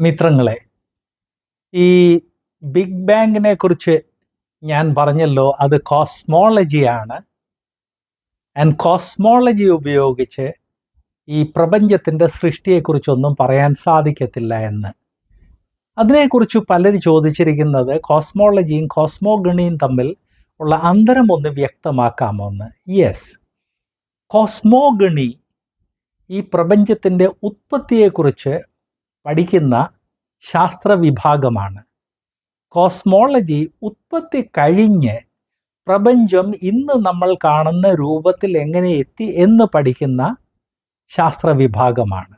മിത്രങ്ങളെ ഈ ബിഗ് ബാങ്ങിനെ കുറിച്ച് ഞാൻ പറഞ്ഞല്ലോ അത് കോസ്മോളജിയാണ് ആൻഡ് കോസ്മോളജി ഉപയോഗിച്ച് ഈ പ്രപഞ്ചത്തിന്റെ സൃഷ്ടിയെക്കുറിച്ചൊന്നും പറയാൻ സാധിക്കത്തില്ല എന്ന്. അതിനെക്കുറിച്ച് പലരും ചോദിച്ചിരിക്കുന്നത് കോസ്മോളജിയും കോസ്മോഗണിയും തമ്മിൽ ഉള്ള അന്തരം ഒന്ന് വ്യക്തമാക്കാമോ എന്ന്. യെസ് കോസ്മോഗണി ഈ പ്രപഞ്ചത്തിന്റെ ഉത്പത്തിയെക്കുറിച്ച് പഠിക്കുന്ന ശാസ്ത്ര വിഭാഗമാണ് കോസ്മോളജി ഉത്പത്തി കഴിഞ്ഞ് പ്രപഞ്ചം ഇന്ന് നമ്മൾ കാണുന്ന രൂപത്തിൽ എങ്ങനെ എത്തി എന്ന് പഠിക്കുന്ന ശാസ്ത്ര വിഭാഗമാണ്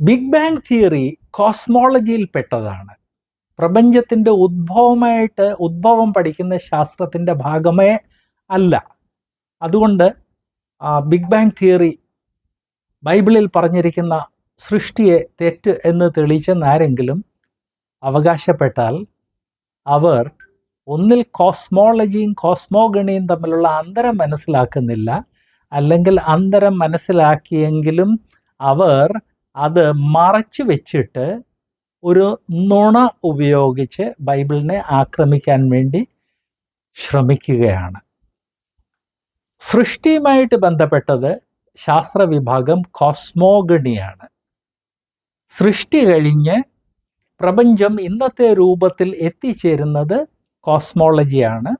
ബിഗ് ബാങ് തിയറി കോസ്മോളജിയിൽപ്പെട്ടതാണ് പ്രപഞ്ചത്തിന്റെ ഉദ്ഭവമായിട്ട് ഉദ്ഭവം പഠിക്കുന്ന ശാസ്ത്രത്തിന്റെ ഭാഗമേ അല്ല. അതുകൊണ്ട് ബിഗ് ബാങ് തിയറി ബൈബിളിൽ പറഞ്ഞിരിക്കുന്ന സൃഷ്ടിയെ തെറ്റ് എന്ന് തെളിയിച്ചെന്ന് ആരെങ്കിലും അവകാശപ്പെട്ടാൽ അവർ ഒന്നിൽ കോസ്മോളജിയും കോസ്മോഗണിയും തമ്മിലുള്ള അന്തരം മനസ്സിലാക്കുന്നില്ല. അല്ലെങ്കിൽ അന്തരം മനസ്സിലാക്കിയെങ്കിലും അവർ അത് മറച്ചു വെച്ചിട്ട് ഒരു നുണ ഉപയോഗിച്ച് ബൈബിളിനെ ആക്രമിക്കാൻ വേണ്ടി ശ്രമിക്കുകയാണ്. സൃഷ്ടിയുമായിട്ട് ബന്ധപ്പെട്ടത് ശാസ്ത്ര വിഭാഗം കോസ്മോഗണിയാണ്. സൃഷ്ടി കഴിഞ്ഞ് പ്രപഞ്ചം ഇന്നത്തെ രൂപത്തിൽ എത്തിച്ചേരുന്നത് കോസ്മോളജിയാണ്.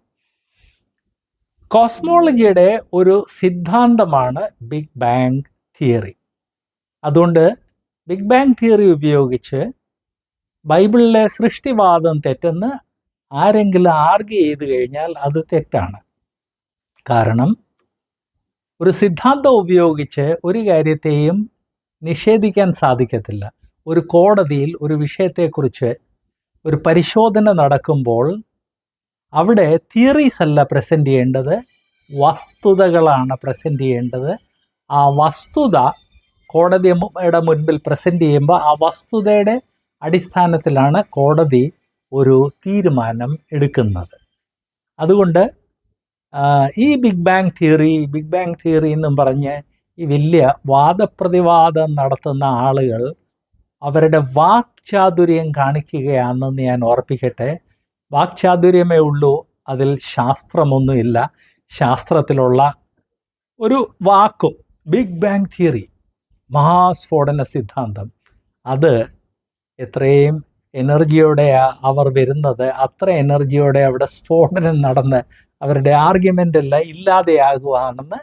കോസ്മോളജിയുടെ ഒരു സിദ്ധാന്തമാണ് ബിഗ് ബാങ് തിയറി. അതുകൊണ്ട് ബിഗ് ബാങ് തിയറി ഉപയോഗിച്ച് ബൈബിളിലെ സൃഷ്ടിവാദം തെറ്റെന്ന് ആരെങ്കിലും ആർഗ്യ ചെയ്ത് കഴിഞ്ഞാൽ അത് തെറ്റാണ്. കാരണം ഒരു സിദ്ധാന്തം ഉപയോഗിച്ച് ഒരു കാര്യത്തെയും നിഷേധിക്കാൻ സാധിക്കത്തില്ല. ഒരു കോടതിയിൽ ഒരു വിഷയത്തെക്കുറിച്ച് ഒരു പരിശോധന നടക്കുമ്പോൾ അവിടെ തിയറീസ് അല്ല പ്രസന്റ് ചെയ്യേണ്ടത് വസ്തുതകളാണ് പ്രസന്റ് ചെയ്യേണ്ടത്. ആ വസ്തുത കോടതിയുടെ മുൻപിൽ പ്രസന്റ് ചെയ്യുമ്പോൾ ആ വസ്തുതയുടെ അടിസ്ഥാനത്തിലാണ് കോടതി ഒരു തീരുമാനം എടുക്കുന്നത്. അതുകൊണ്ട് ഈ big bang theory big bang theory എന്നും പറഞ്ഞ് ഈ വലിയ വാദപ്രതിവാദം നടത്തുന്ന ആളുകൾ അവരുടെ വാക്ചാതുര്യം കാണിക്കുകയാണെന്ന് ഞാൻ ഓർപ്പിക്കട്ടെ വാക്ചാതുര്യമേ ഉള്ളൂ അതിൽ ശാസ്ത്രമൊന്നുമില്ല. ശാസ്ത്രത്തിലുള്ള ഒരു വാക്കും ബിഗ് ബാങ് തിയറി മഹാസ്ഫോടന സിദ്ധാന്തം. അത് എത്രയും എനർജിയോടെയാണ് അവർ വരുന്നത് അത്ര എനർജിയോടെ അവിടെ സ്ഫോടനം നടന്ന് അവരുടെ ആർഗ്യുമെന്റ് എല്ലാം ഇല്ലാതെയാകുവാണെന്ന്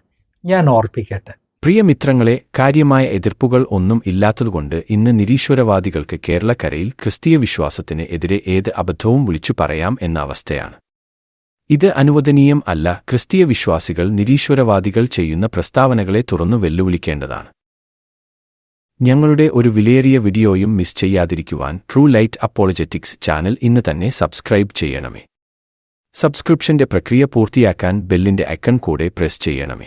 ഞാൻ ഓർപ്പിക്കട്ടെ. പ്രിയ പ്രിയമിത്രങ്ങളെ കാര്യമായ എതിർപ്പുകൾ ഒന്നും ഇല്ലാത്തതുകൊണ്ട് ഇന്ന് നിരീശ്വരവാദികൾക്ക് കേരളക്കരയിൽ ക്രിസ്തീയ വിശ്വാസത്തിന് എതിരെ ഏത് അബദ്ധവും വിളിച്ചു പറയാം എന്ന അവസ്ഥയാണ്. ഇത് അനുവദനീയം അല്ല ക്രിസ്തീയ വിശ്വാസികൾ നിരീശ്വരവാദികൾ ചെയ്യുന്ന പ്രസ്താവനകളെ തുറന്നു വെല്ലുവിളിക്കേണ്ടതാണ്. ഞങ്ങളുടെ ഒരു വിലയേറിയ വീഡിയോയും മിസ് ചെയ്യാതിരിക്കുവാൻ ട്രൂ ലൈറ്റ് അപ്പോളജറ്റിക്സ് ചാനൽ ഇന്ന് തന്നെ സബ്സ്ക്രൈബ് ചെയ്യണമേ. സബ്സ്ക്രിപ്ഷന്റെ പ്രക്രിയ പൂർത്തിയാക്കാൻ ബെല്ലിന്റെ ഐക്കൺ കൂടെ പ്രസ് ചെയ്യണമേ.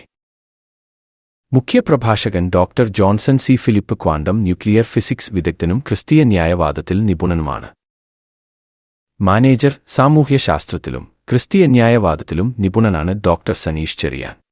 മുഖ്യപ്രഭാഷകൻ doctor Johnson C. Philip quantum nuclear physics വിദഗ്ധനും ക്രിസ്തീയ ന്യായവാദത്തിൽ നിപുണനുമാണ്. മാനേജർ സാമൂഹ്യശാസ്ത്രത്തിലും ക്രിസ്തീയ ന്യായവാദത്തിലും നിപുണനാണ് ഡോക്ടർ സനീഷ് ചെറിയാൻ.